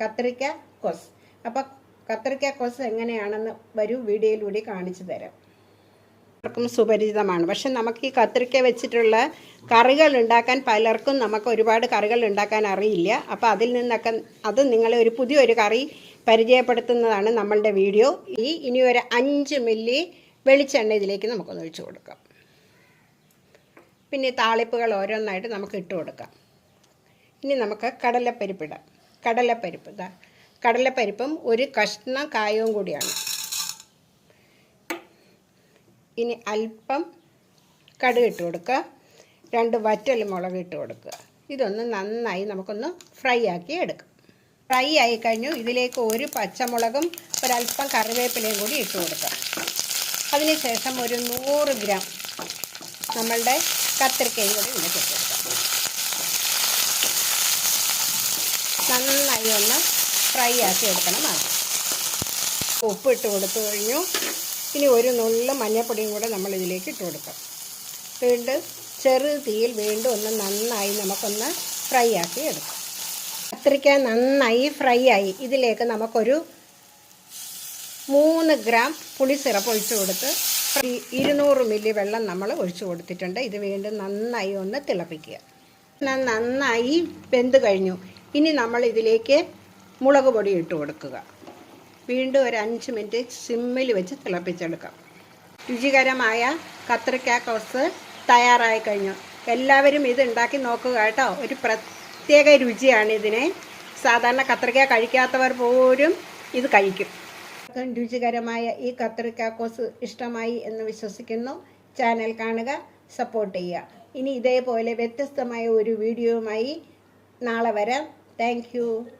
കത്രിക്ക cos. അപ്പോൾ കത്രിക്ക cos എങ്ങനെയാണെന്ന് വരും വീഡിയോയിലൂടെ കാണിച്ചു തരാം. എല്ലാവർക്കും സുപരിചിതമാണ്. പക്ഷെ നമുക്ക് ഈ കത്രിക്ക വെച്ചിട്ടുള്ള കറികൾ ഉണ്ടാക്കാൻ പലർക്കും നമുക്ക് ഒരുപാട് കറികൾ ഉണ്ടാക്കാൻ അറിയില്ല. അപ്പോൾ അതിൽ നിന്നൊക്കെ അത് നിങ്ങളെ ഒരു പുതിയൊരു കറി പരിചയപ്പെടുത്തുന്നതാണ് നമ്മളുടെ വീഡിയോ. ഈ ഇനി ഒരു അഞ്ച് മില്ലി വെളിച്ചെണ്ണ ഇതിലേക്ക് നമുക്കൊന്ന് ഒഴിച്ചു കൊടുക്കാം. പിന്നെ താളിപ്പുകൾ ഓരോന്നായിട്ട് നമുക്ക് ഇട്ട് കൊടുക്കാം. ഇനി നമുക്ക് കടലപ്പരിപ്പിടാം കടലപ്പരിപ്പ്. ഇതാ കടലപ്പരിപ്പും ഒരു കഷ്ണ കായവും കൂടിയാണ്. ഇനി അല്പം കടുക് ഇട്ട് കൊടുക്കുക. രണ്ട് വറ്റൽ മുളക് ഇട്ട് കൊടുക്കുക. ഇതൊന്ന് നന്നായി നമുക്കൊന്ന് ഫ്രൈ ആക്കി എടുക്കാം. ഫ്രൈ ആയി കഴിഞ്ഞു. ഇതിലേക്ക് ഒരു പച്ചമുളകും ഒരല്പം കറിവേപ്പിലയും കൂടി ഇട്ട് കൊടുക്കാം. അതിനുശേഷം ഒരു നൂറ് ഗ്രാം നമ്മളുടെ കത്തിരിക്കയും കൂടി ഇതിലേക്ക് ഇട്ട് കൊടുക്കാം. നന്നായി ഒന്ന് ഫ്രൈ ആക്കി എടുക്കണം അത് ഉപ്പ് ഇട്ട് കൊടുത്തു കഴിഞ്ഞു. ഇനി ഒരു നുള്ള മഞ്ഞൾപ്പൊടിയും കൂടെ നമ്മൾ ഇതിലേക്ക് ഇട്ട് കൊടുക്കാം. വീണ്ടും ചെറു തീയിൽ വീണ്ടും ഒന്ന് നന്നായി നമുക്കൊന്ന് ഫ്രൈ ആക്കി എടുക്കാം. കത്തിരിക്ക നന്നായി ഫ്രൈ ആയി. ഇതിലേക്ക് നമുക്കൊരു മൂന്ന് ഗ്രാം പുളി സിറപ്പ് ഒഴിച്ചു കൊടുത്ത് ഇരുന്നൂറ് മില്ലി വെള്ളം നമ്മൾ ഒഴിച്ചു കൊടുത്തിട്ടുണ്ട്. ഇത് വീണ്ടും നന്നായി ഒന്ന് തിളപ്പിക്കുക. നന്നായി വെന്ത് കഴിഞ്ഞു. ഇനി നമ്മൾ ഇതിലേക്ക് മുളക് പൊടി ഇട്ട് കൊടുക്കുക. വീണ്ടും ഒരു അഞ്ച് മിനിറ്റ് സിമ്മിൽ വെച്ച് തിളപ്പിച്ചെടുക്കാം. രുചികരമായ കത്രിക്ക കോസ് തയ്യാറായി കഴിഞ്ഞു. എല്ലാവരും ഇത് ഉണ്ടാക്കി നോക്കുക കേട്ടോ. ഒരു പ്രത്യേക രുചിയാണ് ഇതിനെ. സാധാരണ കത്രിക്ക കഴിക്കാത്തവർ പോലും ഇത് കഴിക്കും. രുചികരമായ ഈ കത്രിക്ക കോസ് ഇഷ്ടമായി എന്ന് വിശ്വസിക്കുന്നു. ചാനൽ കാണുക സപ്പോർട്ട് ചെയ്യുക. ഇനി ഇതേപോലെ വ്യത്യസ്തമായ ഒരു വീഡിയോയുമായി നാളെ വരാം. Thank you.